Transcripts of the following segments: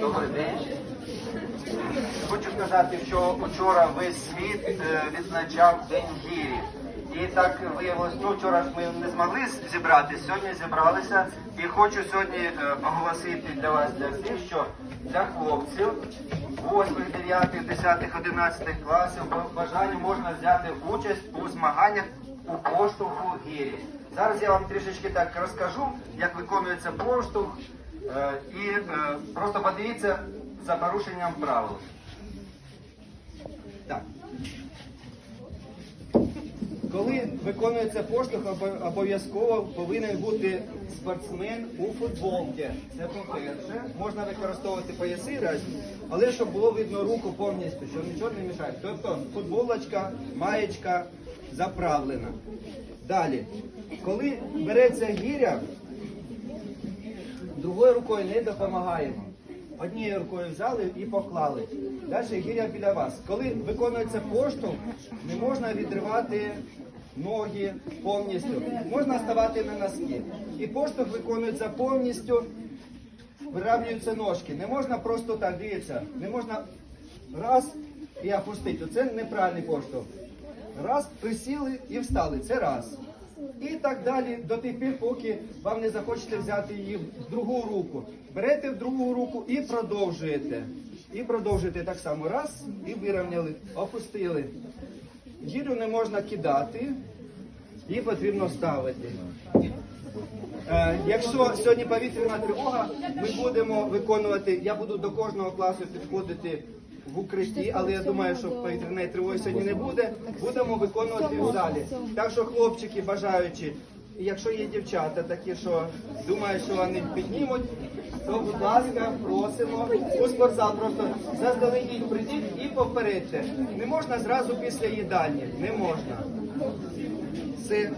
Добрий день. Хочу сказати, що вчора весь світ е, відзначав День гірі. І так виявилось, ну вчора ж ми не змогли зібратися, сьогодні зібралися. І хочу сьогодні е, оголосити для вас, для всіх, що для хлопців 8, 9, 10, 11 класів по бажанню можна взяти участь у змаганнях у поштовху гірі. Зараз я вам трішечки так розкажу, як виконується поштовх. Е, І е, просто подивіться за порушенням правил. Так. Коли виконується поштовх, обов'язково повинен бути спортсмен у футболці. Це по-перше. Можна використовувати пояси разні, але щоб було видно руку повністю, щоб нічого не мішає. Тобто футболочка, маєчка заправлена. Далі, коли береться гіря, другою рукою не допомагаємо. Однією рукою взяли і поклали. Далі гіря біля вас. Коли виконується поштовх, не можна відривати ноги повністю. Можна ставати на носки. І поштовх виконується повністю, виравнюються ножки. Не можна просто так, дивіться, не можна раз і опустити. Це неправильний поштовх. Раз, присіли і встали. Це раз. І так далі до тих пір, поки вам не захочете взяти її в другу руку. Берете в другу руку і продовжуєте. І продовжуєте так само. Раз, і вирівняли, опустили. Гірю не можна кидати, її потрібно ставити. Е, Якщо сьогодні повітряна тривога, ми будемо виконувати, я буду до кожного класу підходити в укритті, але я думаю, що повітряної тривоги сьогодні не буде. Будемо виконувати в залі. Так що хлопчики бажаючи, якщо є дівчата такі, що думають, що вони піднімуть, то будь ласка, просимо у спортзал. Просто заздалегідь прийдіть і попередьте. Не можна зразу після їдальні, не можна. Все.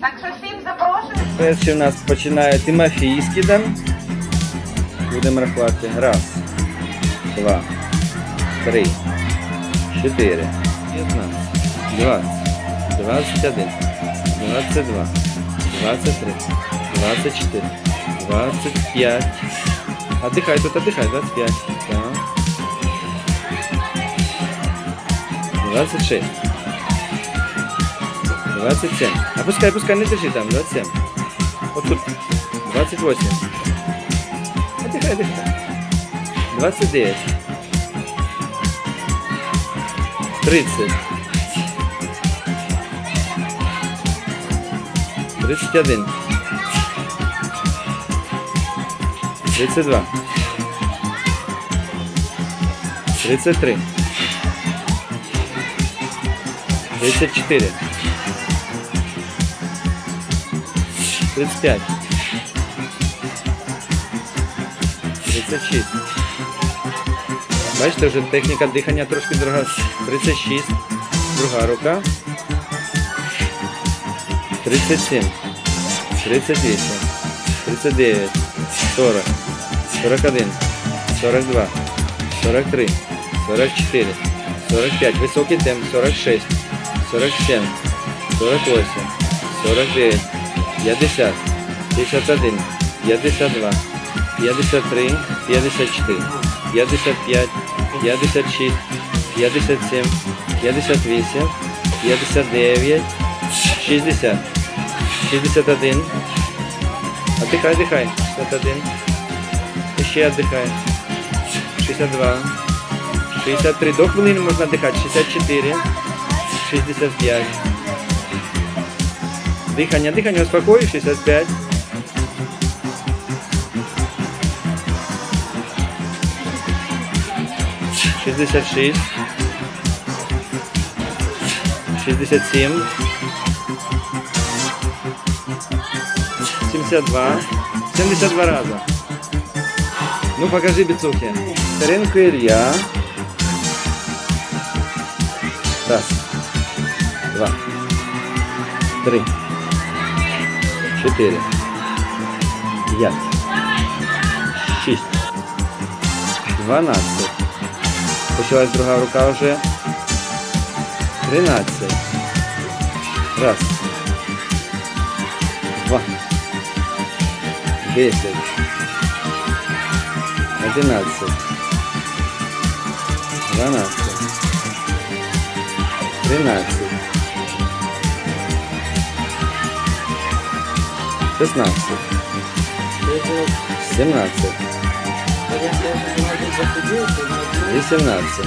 Так що всім запрошую. Перший у нас починає Тимофій з. Будемо рахувати. Раз, два, три, чотири, п'ятнадцять, двадцять, двадцять один, двадцять два, двадцять три, двадцять чотири, двадцять п'ять. Отдихай тут, отдихай, двадцять п'ять. Двадцять шість. Двадцять сім. Опускай, а пускай, не держи там, двадцять сім. От тут. Двадцять восім. Отдихай, отдихай. Двадцять дев'ять. 30. 31. 32. 33. 34. 35. 36. Бачите, вже техніка дихання трошки друга. 36. Друга рука. 37. 38. 39. 40. 41. 42. 43. 44. 45. Високий темп. 46. 47. 48. 49. 50, 51, 52, 53, 54, 55, 56, 57, 58, 59, 60, 61. Отдыхай, отдыхай. 61. Еще отдыхай. 62. 63. До хвилини можна отдыхать. 64. 65. Дихання, дихання, успокой, 65. Шістдесят шість. Шістдесят сім. Сімдесят два. Сімдесят два рази. Ну покажи біцухи. Старенко Илья. Раз. Два. Три. Чотири. П'ять. Шість. Дванадцять. Почалась друга рука вже. Тринадцять. Раз. Два. Десять. одинадцять, дванадцять, тринадцять, шістнадцять, сімнадцять, вісімнадцять,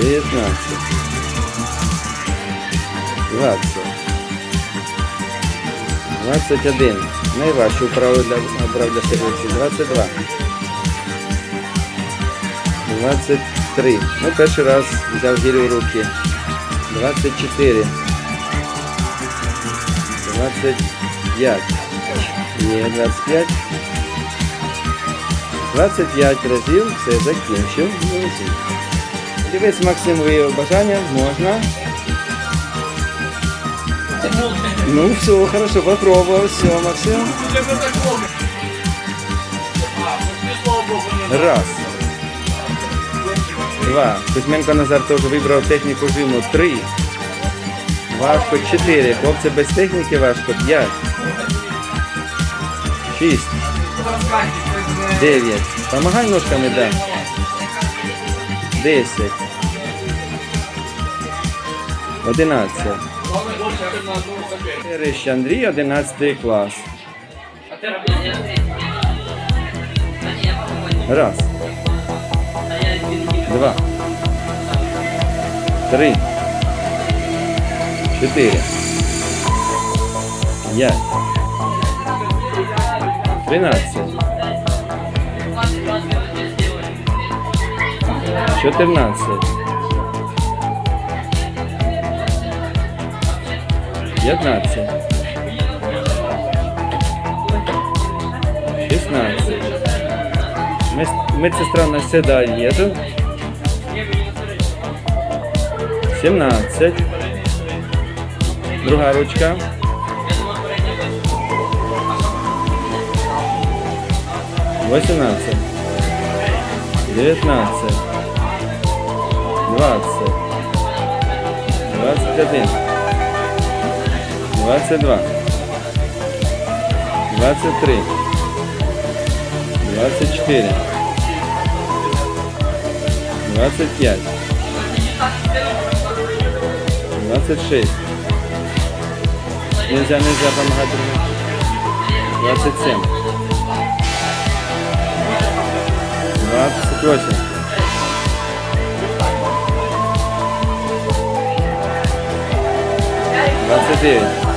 дев'ятнадцять, двадцять, двадцять один. Найважчу вправу для обрав для себе. 22. 23. Ну, перший раз взяв гірю в руки. 24. 25. Є 25. 25 разів все закінчив. Дивись, Максим, виявив бажання, можна. Ну все, хорошо, попробовал, все, Максим. Раз. Два. Кузьменко Назар теж вибрав техніку жиму. Три. Важко чотири. Хлопці без техніки важко. П'ять. Шість. Дев'ять. Помагай ножками, да. Десять. Одинадцять. Рищ Андрій, 11 клас. Раз. Два. Три. Чотири. П'ять. Тринадцять. 14. П'ятнадцять. Шістнадцять. Медсестра насідає їжу. Сімнадцять. Друга ручка. Восемнадцять. Дев'ятнадцять. 20, 21, 22, 23, 24, 25, 26, нельзя, нельзя помогать другим, 27, 28, Двадцать восемь. Двадцать девять.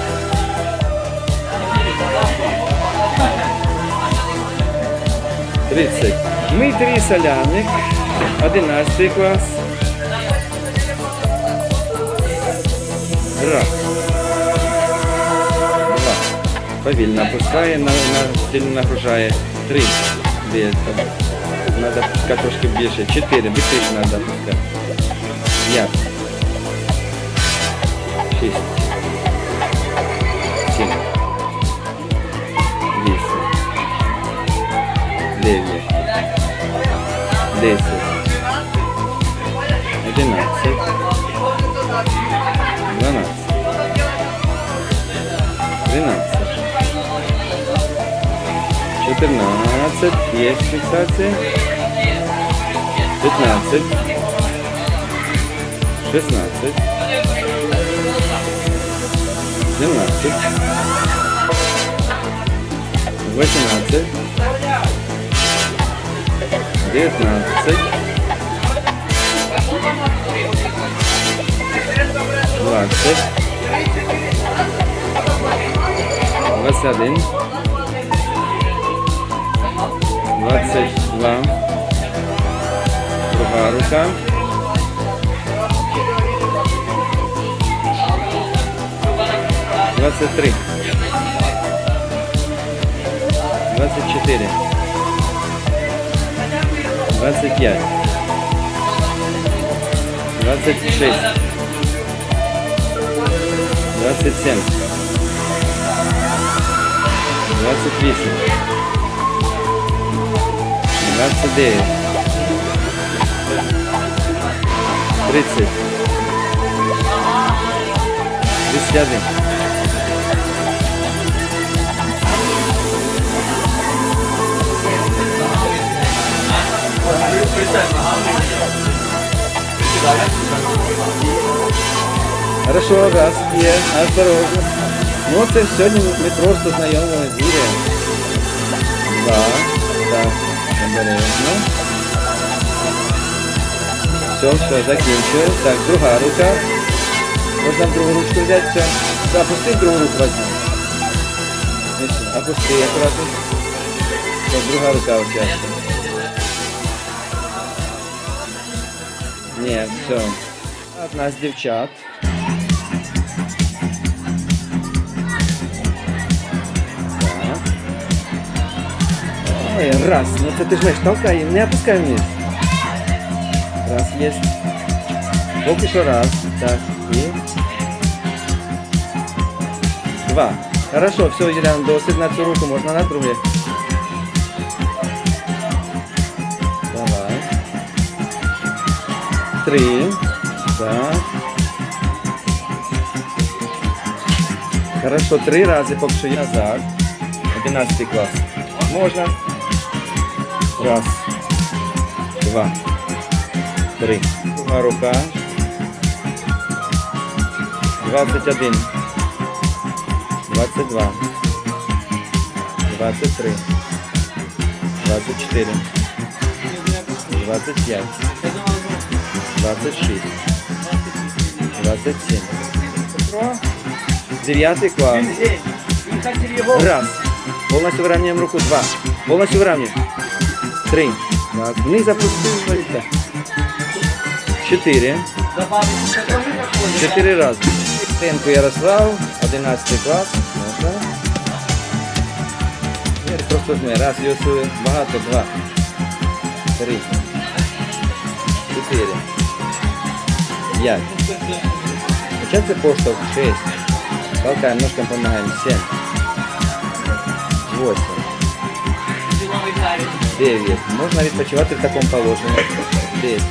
Тридцать. Дмитрий Соляник, 11 клас. Раз. Два. Повільно опускає, на, на, сильно нагружає. Три. Де там? Надо пускати трошки більше. Чотири. Быстріше надо пускати. П'ять. Шість. They said. I did not say. No, no. Двенадцать. Четырнадцать. Есть фиксация. Пятнадцать. Шестнадцать. Семнадцать. Восемнадцать. 19, 20, 21, 22, друга рука. Двадцать три. Двадцать четыре. 25. 26. 27. 28. 29. 30. 31. Хорошо, раз, є, осторожно. Ну це сьогодні ми просто знайомі з Юрієм. Два, так, обережно. Все, все, закінчую. Так, друга рука. Можна в другу ручку взяти, все. Да, опусти в другу руку возьми. Опусти аккуратно. Все, друга рука участвует. Ні, все. Одна з дівчат. Так. Ой, раз. Ну це ти ж знаєш, толкай, не опускай вниз. Раз, есть. Поки що раз. Так, і. Два. Хорошо, все, Юліан, досить на цю руку, можна на друге. Три. Так. Хорошо, три рази поки назад. 11 клас. Можна. Раз. Два. Три. Друга рука. 21. 22. 23. 24. 25. 26. 27. Девятый класс. Раз. Полностью выравниваем руку. Два. Полностью выравниваем. Три. Так. Вниз опустим. Четыре. Четыре раза. Тенку Ярослав. 11 клас. Можна. Ні, Просто жми. Раз, Йосу. Багато. Два. Три. Чотири. П'ять. Сейчас це поштовх. Шесть. Толкаем, ножкам помогаем. Семь. Восемь. Дев'ять. Можна відпочивати в такому положенні. Десять.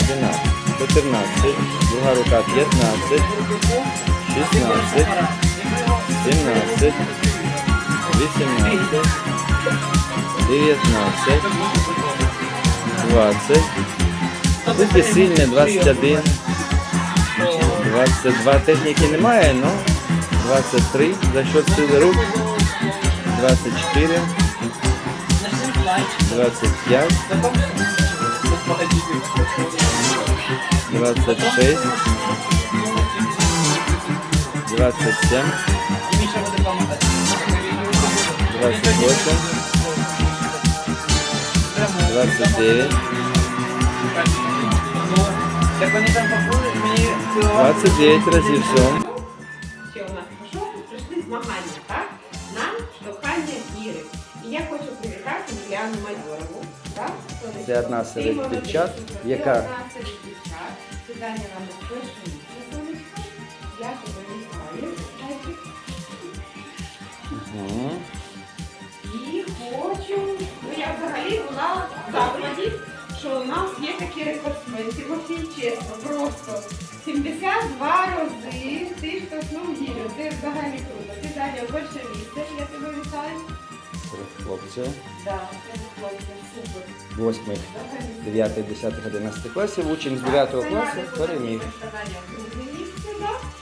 Одинадцять. Чотирнадцять. Друга рука. П'ятнадцять. Шістнадцять. Сімнадцять. Вісімнадцять. Дев'ятнадцять. Двадцять. Будьте сильні. Двадцять один. 22 техніки немає, но 23 за счет сили рук. 24. 25. 26. 27. 28. 29. Як вони там побули, мені цього... 29 разів все. Ще у нас пішов, прийшли змагання, так? На штовхання гіри. І я хочу привітати Юліану Майорову. Так? Це одна серед дівчат, яка- Ти одна серед дівчат. Ти зайняла на перше. Я тебе вітаю. І хочу, ну я взагалі була в закладі, що у нас є такі рекордсмен, Тимофій чесно, просто 72 рази ти штовхнув гірю, це взагалі круто. Ти зайняв перше місце, я тебе вітаю. Хлопців. Да, це хлопці, супер. 8, Взагалі. 9, 10, 11 класів. Учень з 9 класу переміг.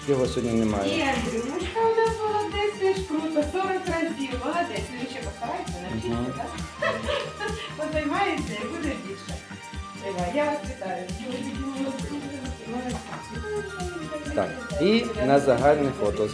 Його сьогодні немає. І на загальне фото.